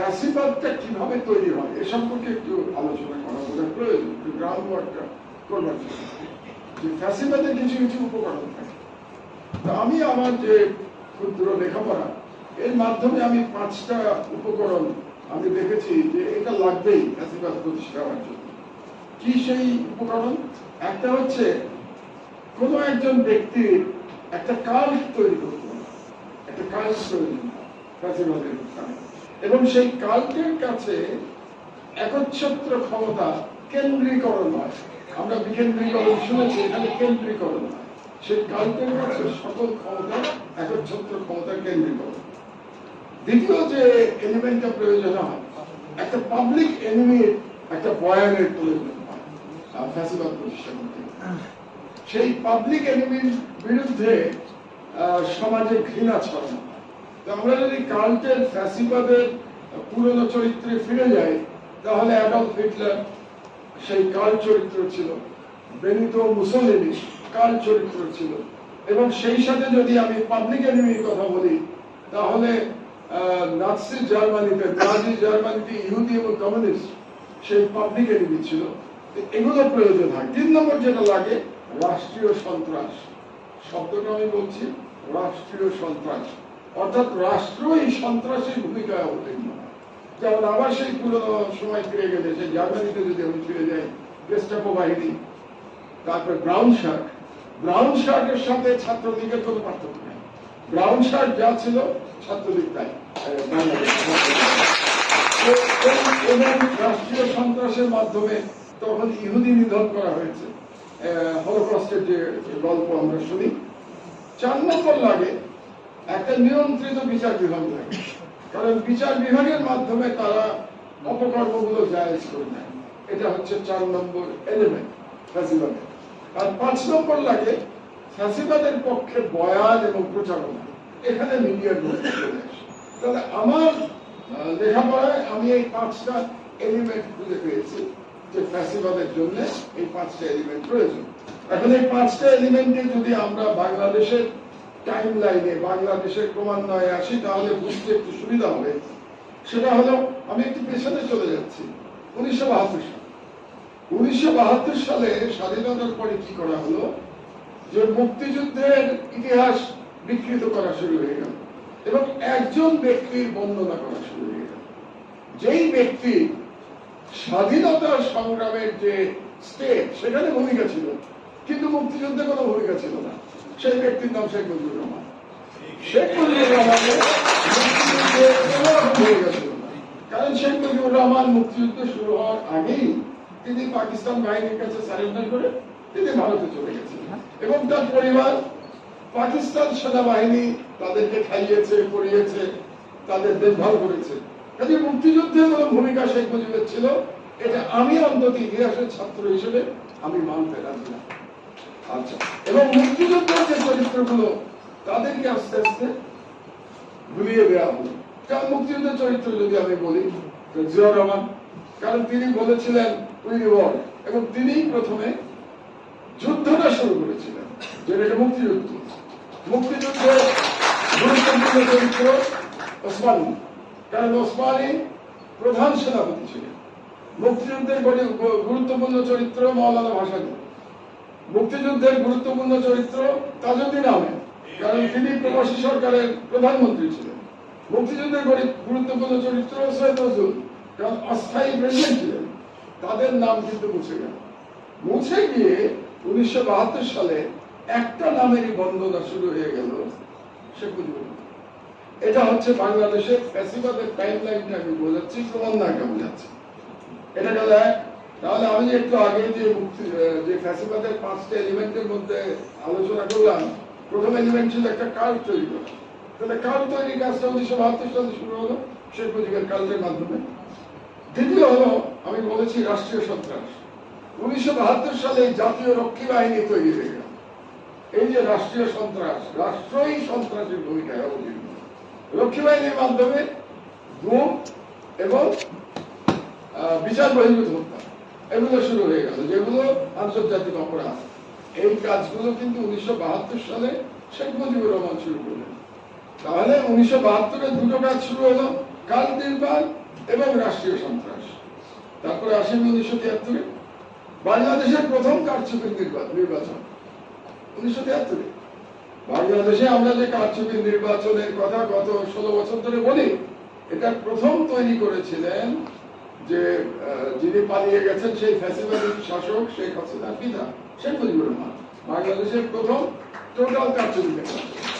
ফ্যাসিবাদটা কীভাবে তৈরি হয়, এ সম্পর্কে একটু আলোচনা করা বোধহয় প্রয়োজন, একটু গ্রাউন্ড ওয়ার্কটা করবার যে কিছু কিছু উপকরণ থাকে। আমি আমার যে ক্ষুদ্র লেখাপড়া, এর মাধ্যমে আমি পাঁচটা উপকরণ আমি দেখেছি যে এটা লাগবেই ফ্যাসিবাদ প্রতিষ্ঠা হওয়ার জন্য। কি সেই উপকরণ? একটা হচ্ছে, কোনো একজন ব্যক্তির একটা কাল্ট তৈরি করতে একটা কাজ তৈরি ফ্যাসিবাদের কারণে এবং সেই কাল্টের কাছে একচ্ছত্র ক্ষমতা কেন্দ্রীকরণ হয়। আমরা বিকেন্দ্রীকরণ শুনেছি, এখানে কেন্দ্রীকরণ সেই কাল্টের কাছে সকল ক্ষমতা একচ্ছত্র ক্ষমতা কেন্দ্রীকরণ। দ্বিতীয় যে এলিমেন্টটা প্রয়োজন হয়, একটা পাবলিক এনিমির একটা বয়ানের প্রয়োজন ফ্যাসিবাদ প্রতিষ্ঠা করতে সেই পাবলিক এনিমির বিরুদ্ধে সমাজে ঘৃণা ছড়ানো হয়। আমরা যদি কাল্টের ফ্যাসিবাদের পুরনো চরিত্রে ফিরে যাই, তাহলে হিটলার সেই কাল চরিত্র ছিল। বেনিতো মুসলিনি কাল চরিত্র ছিল। এবং সেই সাথে যদি আমি পাবলিক এনিমির কথা বলি, তাহলে নাৎসি জার্মানিতে নাজি জার্মানিতে ইহুদি এবং কমিউনিস্ট সেই পাবলিক এনিমি ছিল। এগুলো প্রয়োজন হয়। তিন নম্বর যেটা লাগে, রাষ্ট্রীয় সন্ত্রাস। শব্দটা আমি বলছি, রাষ্ট্রীয় সন্ত্রাস। অর্থাৎ রাষ্ট্র এই সন্ত্রাসের ভূমিকায় অবতীর্ণ। যেমন আবার সেই পুরোনো সময় ফিরে গেলে সেই জার্মানিতে যদি আমি ফিরে গেস্টাপো বাহিনী, তারপর ব্রাউন শার্ট ব্রাউন শার্টের সাথে ছাত্রলীগের কোনো পার্থক্য নেই। ব্রাউন শার্ট যা ছিল, ছাত্রলীগ তাই। এবং রাষ্ট্রীয় সন্ত্রাসের মাধ্যমে তখন ইহুদি নিধন করা হয়েছে। হলোকস্টের যে গল্প আমরা শুনি, চার নম্বর লাগে। একটা নিয়ন্ত্রিত বিচার বিভাগ লাগে কারণ বিচার বিভাগের মাধ্যমে তারা অপকর্মগুলো জায়েজ করে নেয়। এটা হচ্ছে চার নম্বর এলিমেন্ট আর পাঁচ নম্বর লাগে ফ্যাসিবাদের পক্ষে বয়ান এবং প্রচারণা। এখানে মিডিয়ার তাহলে আমার লেখাপড়ায় আমি এই পাঁচটা এলিমেন্ট খুঁজে পেয়েছি যে ফ্যাসিবাদের জন্য এই পাঁচটা এলিমেন্ট প্রয়োজন। এখন এই পাঁচটা এলিমেন্টে যদি আমরা বাংলাদেশের টাইম লাইনে বাংলাদেশের ক্রমান্বয়ে আসি, তাহলে বুঝতে একটু সুবিধা হবে। সেটা হলো, আমি একটু পেছনে চলে যাচ্ছি। উনিশশো বাহাত্তর সাল। উনিশশো বাহাত্তর সালে স্বাধীনতার পরে কি করা হলো? যে মুক্তিযুদ্ধের ইতিহাস বিকৃত করা শুরু হয়ে গেল এবং একজন ব্যক্তির বর্ণনা করা শুরু হয়ে গেল। যেই ব্যক্তি স্বাধীনতা সংগ্রামের যে স্টেট সেখানে ভূমিকা ছিল, কিন্তু মুক্তিযুদ্ধে কোনো ভূমিকা ছিল না। সেই ব্যক্তির নাম শেখ মুজিবুর রহমান শেখ মুজিবুর রহমানের কারণ শেখ মুজিবুর রহমান মুক্তিযুদ্ধ শুরু হওয়ার আগেই তিনি পাকিস্তান বাহিনীর কাছে সারেন্ডার করে তিনি ভারতে চলে গেছেন। এবং তার পরিবার পাকিস্তান সেনাবাহিনী তাদেরকে খাইয়েছে পড়িয়েছে তাদের দেখভাল করেছে। কাজে মুক্তিযুদ্ধের ভূমিকা শেখ মুজিবের ছিল। এটা আমি অন্তত ইতিহাসের ছাত্র হিসেবে আমি মানতে রাজি না। আচ্ছা এবং মুক্তিযুদ্ধের যে তাদেরকে আস্তে আস্তে ভুলিয়ে দেওয়া হলো কারণ মুক্তিযুদ্ধের চরিত্র যদি আমি বলি জিয়াউর রহমান কারণ তিনি বলেছিলেন উই রিভল্ট এবং তিনিই প্রথমে যুদ্ধটা শুরু করেছিলেন যেটা একটা মুক্তিযুদ্ধ। মুক্তিযুদ্ধের গুরুত্বপূর্ণ চরিত্র ওসমানী। কারণ ওসমানী প্রধান সেনাপতি ছিলেন। মুক্তিযুদ্ধের গুরুত্বপূর্ণ চরিত্র মৌলানা ভাসানী। মুক্তিযুদ্ধের গুরুত্বপূর্ণ চরিত্র তাজউদ্দিন আহমেদ, কারণ তিনি প্রবাসী সরকারের প্রধানমন্ত্রী ছিলেন। মুক্তিযুদ্ধের গুরুত্বপূর্ণ চরিত্র সৈয়দ নজরুল, কারণ অস্থায়ী প্রেসিডেন্ট ছিলেন। তাদের নাম কিন্তু মুছে গেল। মুছে গিয়ে উনিশশো বাহাত্তর সালে একটা নামেরই বন্দনা শুরু হয়ে গেল শেখ মুজিবুর এটা হচ্ছে বাংলাদেশের ফ্যাসিবাদের টাইম লাইনটা আমি বোঝাচ্ছি ক্রমান্বয়টা বোঝাচ্ছি। এটা গেল এক তাহলে আমি একটু আগে যে যে ফ্যাসিবাদের পাঁচটা এলিমেন্টের মধ্যে আলোচনা করলাম, প্রথম এলিমেন্ট ছিল একটা কাল তৈরি করা। তাহলে কাল তৈরির কাজটা উনিশশো বাহাত্তর সালে শুরু হলো শেখ মুজিবের কালদের মাধ্যমে। দ্বিতীয় হলো, আমি বলেছি রাষ্ট্রীয় সন্ত্রাস। উনিশশো বাহাত্তর সালে জাতীয় রক্ষী বাহিনী তৈরি হয়ে গেল। এই যে রাষ্ট্রীয় সন্ত্রাস, রাষ্ট্রই সন্ত্রাসের ভূমিকায় অবতীর্ণ। রক্ষী বাহিনীর মাধ্যমে গুম এবং বিচার বহির্ভূত হত্যা। এগুলো শুরু হয়ে গেল, যেগুলো আন্তর্জাতিক অপরাধ। এই কাজগুলো কিন্তু উনিশশো বাহাত্তর সালে শেখ মুজিবুর রহমান শুরু করলেন। তাহলে উনিশশো বাহাত্তরে দুটো কাজ শুরু হলো, কাল নির্বাণ এবং রাষ্ট্রীয় সন্ত্রাস। তারপরে আসেন উনিশশো তিয়াত্তরে। বাংলাদেশের প্রথম কারচুপির নির্বাচন। উনিশশো তিয়াত্তরে। বাংলাদেশে আমরা যে কারচুপি নির্বাচনের কথা গত ষোলো বছর ধরে বলি এটা প্রথম তৈরি করেছিলেন যে যিনি পালিয়ে গেছেন, সেই ফ্যাসিবাদী শাসক শেখ হাসিনার পিতা শেখ মুজিবুর রহমান। বাংলাদেশের প্রথম টোটাল নির্বাচন